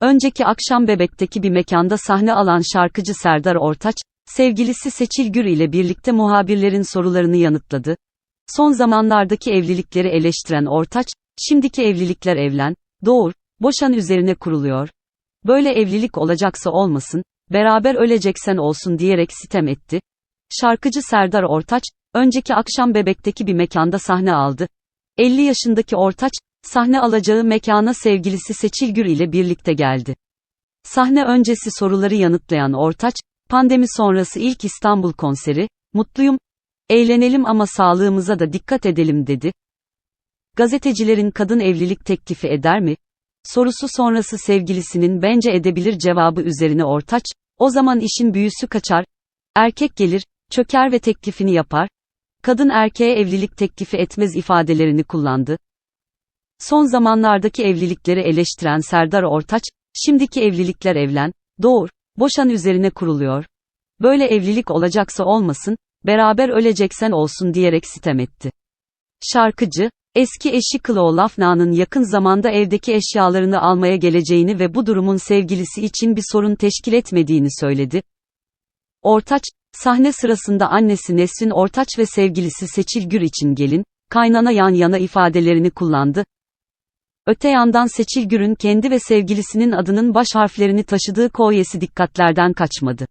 önceki akşam Bebek'teki bir mekanda sahne alan şarkıcı Serdar Ortaç, sevgilisi Seçil Gür ile birlikte muhabirlerin sorularını yanıtladı. Son zamanlardaki evlilikleri eleştiren Ortaç, şimdiki evlilikler evlen, doğur, boşan üzerine kuruluyor. Böyle evlilik olacaksa olmasın, beraber öleceksen olsun diyerek sitem etti. Şarkıcı Serdar Ortaç, önceki akşam Bebek'teki bir mekanda sahne aldı. 50 yaşındaki Ortaç, sahne alacağı mekana sevgilisi Seçil Gür ile birlikte geldi. Sahne öncesi soruları yanıtlayan Ortaç, pandemi sonrası ilk İstanbul konseri, mutluyum, eğlenelim ama sağlığımıza da dikkat edelim dedi. Gazetecilerin kadın evlilik teklifi eder mi? Sorusu sonrası sevgilisinin bence edebilir cevabı üzerine Ortaç, o zaman işin büyüsü kaçar, erkek gelir, çöker ve teklifini yapar, kadın erkeğe evlilik teklifi etmez ifadelerini kullandı. Son zamanlardaki evlilikleri eleştiren Serdar Ortaç, şimdiki evlilikler evlen, doğur, boşan üzerine kuruluyor. Böyle evlilik olacaksa olmasın, beraber öleceksen olsun diyerek sitem etti. Şarkıcı, eski eşi Chloe Lafna'nın yakın zamanda evdeki eşyalarını almaya geleceğini ve bu durumun sevgilisi için bir sorun teşkil etmediğini söyledi. Ortaç, sahne sırasında annesi Nesrin Ortaç ve sevgilisi Seçil Gür için gelin, kaynana yan yana ifadelerini kullandı. Öte yandan Seçil Gür'ün kendi ve sevgilisinin adının baş harflerini taşıdığı kolyesi dikkatlerden kaçmadı.